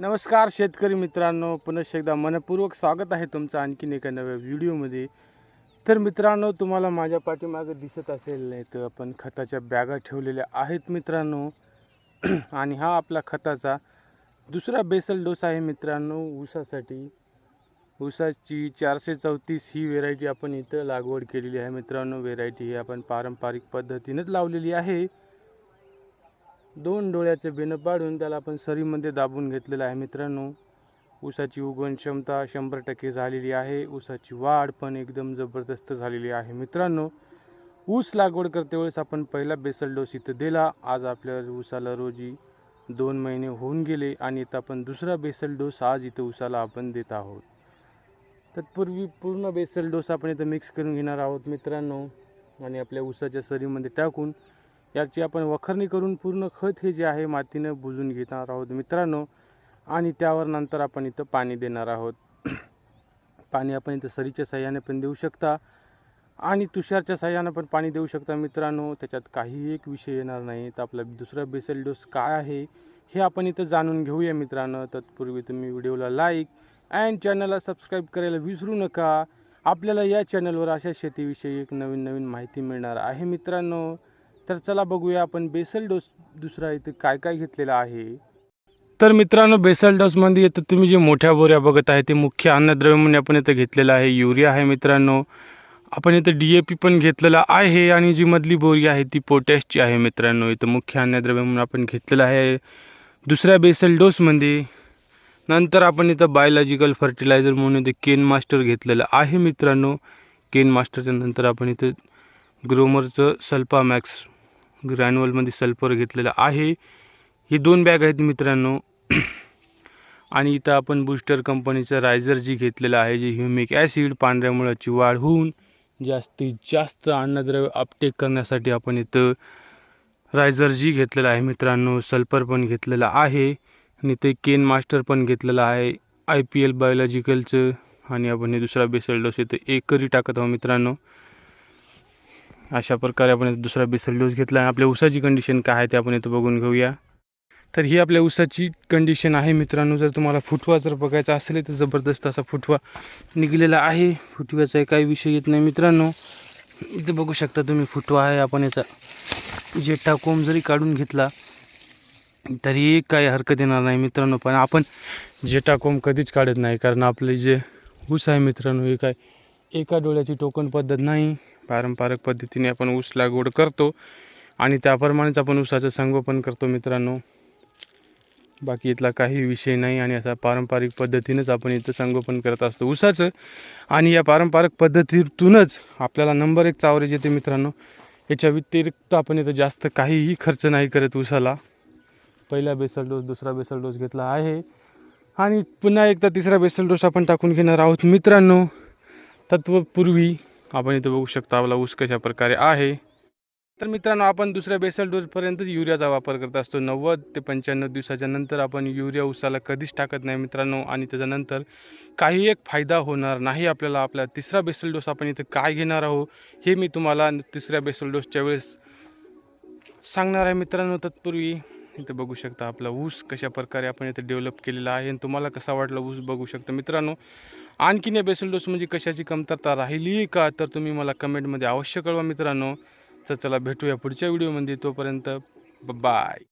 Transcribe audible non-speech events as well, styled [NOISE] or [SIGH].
नमस्कार शेतकरी मित्रांनो पुनश एकदा मनपूर्वक स्वागत आहे तुमचं आणखीन एका नव्या व्हिडिओमध्ये. तर मित्रांनो तुम्हाला माझ्या पाठीमागं दिसत असेल नाही तर आपण खताच्या बॅगा ठेवलेल्या आहेत मित्रांनो. [CLEARS THROAT] आणि हा आपला खताचा दुसरा बेसल डोस आहे मित्रांनो ऊसासाठी. ऊसाची चारशे चौतीस ही व्हेरायटी आपण इथं लागवड केलेली आहे मित्रांनो. व्हेरायटी ही आपण पारंपरिक पद्धतीनेच लावलेली आहे. दोन डोळ्याचे बेनं पाडून त्याला आपण सरीमध्ये दाबून घेतलेलं आहे. मित्रांनो ऊसाची उगवण क्षमता शंभर टक्के झालेली आहे. ऊसाची वाढ पण एकदम जबरदस्त झालेली आहे. मित्रांनो ऊस लागवड करते वेळेस आपण पहिला बेसल डोस इथं दिला. आज आपल्या ऊसाला रोजी दोन महिने होऊन गेले आणि इथं आपण दुसरा बेसल डोस आज इथं ऊसाला आपण देत आहोत. तत्पूर्वी पूर्ण बेसल डोस आपण इथं मिक्स करून घेणार आहोत मित्रांनो. आणि आपल्या ऊसाच्या सरीमध्ये टाकून याची आपण वखरणी करून पूर्ण खत हे जे आहे मातीनं बुजून घेणार आहोत मित्रांनो. आणि त्यावर नंतर आपण इथं पाणी देणार आहोत. [CLEARS THROAT] पाणी आपण इथं सरीच्या सहाय्याने पण देऊ शकता. आणि तुषारच्या सहाय्यानं पण पाणी देऊ शकता मित्रांनो. त्याच्यात काही एक विषय येणार नाही. तर आपला दुसरा बेसल डोस काय आहे हे आपण इथं जाणून घेऊया मित्रांनो. तत्पूर्वी तुम्ही व्हिडिओला लाईक अँड चॅनलला सबस्क्राईब करायला विसरू नका. आपल्याला या चॅनलवर अशा शेतीविषयी एक नवीन नवीन माहिती मिळणार आहे मित्रांनो. तर चला बघूया आपण बेसल डोस दुसरा इथं काय काय घेतलेला आहे. तर मित्रांनो बेसल डोसमध्ये येतं तुम्ही जे मोठ्या बोऱ्या बघत आहे ते मुख्य अन्नद्रव्य म्हणून आपण इथं घेतलेलं आहे युरिया आहे मित्रांनो. आपण इथं डी ए पी पण घेतलेला आहे आणि जी मधली बोरी आहे ती पोटॅशची आहे मित्रांनो. इथं मुख्य अन्नद्रव्य म्हणून आपण घेतलेलं आहे. दुसऱ्या बेसल डोसमध्ये नंतर आपण इथं बायोलॉजिकल फर्टिलायझर म्हणून इथं केन मास्टर घेतलेलं आहे मित्रांनो. केन मास्टरच्या नंतर आपण इथं ग्रोमरचं सल्पामॅक्स ग्रॅन्युअलमध्ये सल्फर घेतलेलं आहे. ही दोन बॅग आहेत मित्रांनो. [CLEARS THROAT] आणि इथं आपण बूस्टर कंपनीचं रायझर जी घेतलेलं आहे जे ह्युमिक ॲसिड पांढऱ्या मुळाची वाढ होऊन जास्तीत जास्त अन्नद्रव्य अपटेक करण्यासाठी आपण इथं रायझर जी घेतलेलं आहे मित्रांनो सल्फर पण घेतलेलं आहे. आणि ते केन मास्टर पण घेतलेलं आहे आय पी एल बायोलॉजिकलचं. आणि आपण हे दुसरा बेसल डोस इथं एकरी टाकत आहोत मित्रांनो. अशा प्रकारे आपण दुसरा बेसल डोस घेतला आणि आपल्या ऊसाची कंडिशन काय आहे ते आपण इथं बघून घेऊया. तर ही आपल्या ऊसाची कंडिशन आहे मित्रांनो जर तुम्हाला फुटवा जर बघायचा असेल तर जबरदस्त असा फुटवा निघलेला आहे. फुटव्याचा काही विषय येत नाही मित्रांनो. इथं बघू शकता तुम्ही फुटवा आहे. आपण याचा जेठा कोंब जरी काढून घेतला तरी काही हरकत येणार नाही मित्रांनो. पण आपण जेठा कोंब कधीच काढत नाही कारण आपले जे ऊस आहे मित्रांनो हे काय एका डोळ्याची टोकन पद्धत नाही. पारंपरिक पद्धतीने आपण ऊस लागवड करतो आणि त्याप्रमाणेच आपण ऊसाचं संगोपन करतो मित्रांनो. बाकी इथला काही विषय नाही आणि असा पारंपरिक पद्धतीनेच आपण इथं संगोपन करत असतो ऊसाचं. आणि या पारंपरिक पद्धतीतूनच आपल्याला नंबर एक चावरेज येते मित्रांनो. याच्या व्यतिरिक्त आपण इथं जास्त काहीही खर्च नाही करत ऊसाला. पहिला बेसल डोस दुसरा बेसल डोस घेतला आहे. आणि पुन्हा एकदा तिसरा बेसल डोस आपण टाकून घेणार आहोत मित्रांनो. तत्वपूर्वी आपण इथं बघू शकता आपला ऊस कशा प्रकारे आहे. तर मित्रांनो आपण दुसऱ्या बेसल डोसपर्यंतच युरियाचा वापर करत असतो. नव्वद ते पंच्याण्णव दिवसाच्या नंतर आपण युरिया ऊसाला कधीच टाकत नाही मित्रांनो आणि त्याच्यानंतर काही एक फायदा होणार नाही आपल्याला. आपला तिसरा बेसल डोस आपण इथं काय घेणार आहोत हे मी तुम्हाला तिसऱ्या बेसल डोसच्या वेळेस सांगणार आहे मित्रांनो. तत्पूर्वी इथं बघू शकता आपला ऊस कशा प्रकारे आपण इथं डेव्हलप केलेला आहे आणि तुम्हाला कसा वाटला ऊस बघू शकता मित्रांनो. आणखीन या बेसल डोस म्हणजे कशाची कमतरता राहिली का? तर तुम्ही मला कमेंटमध्ये अवश्य कळवा मित्रांनो. तर चला भेटूया पुढच्या व्हिडिओमध्ये तोपर्यंत बाय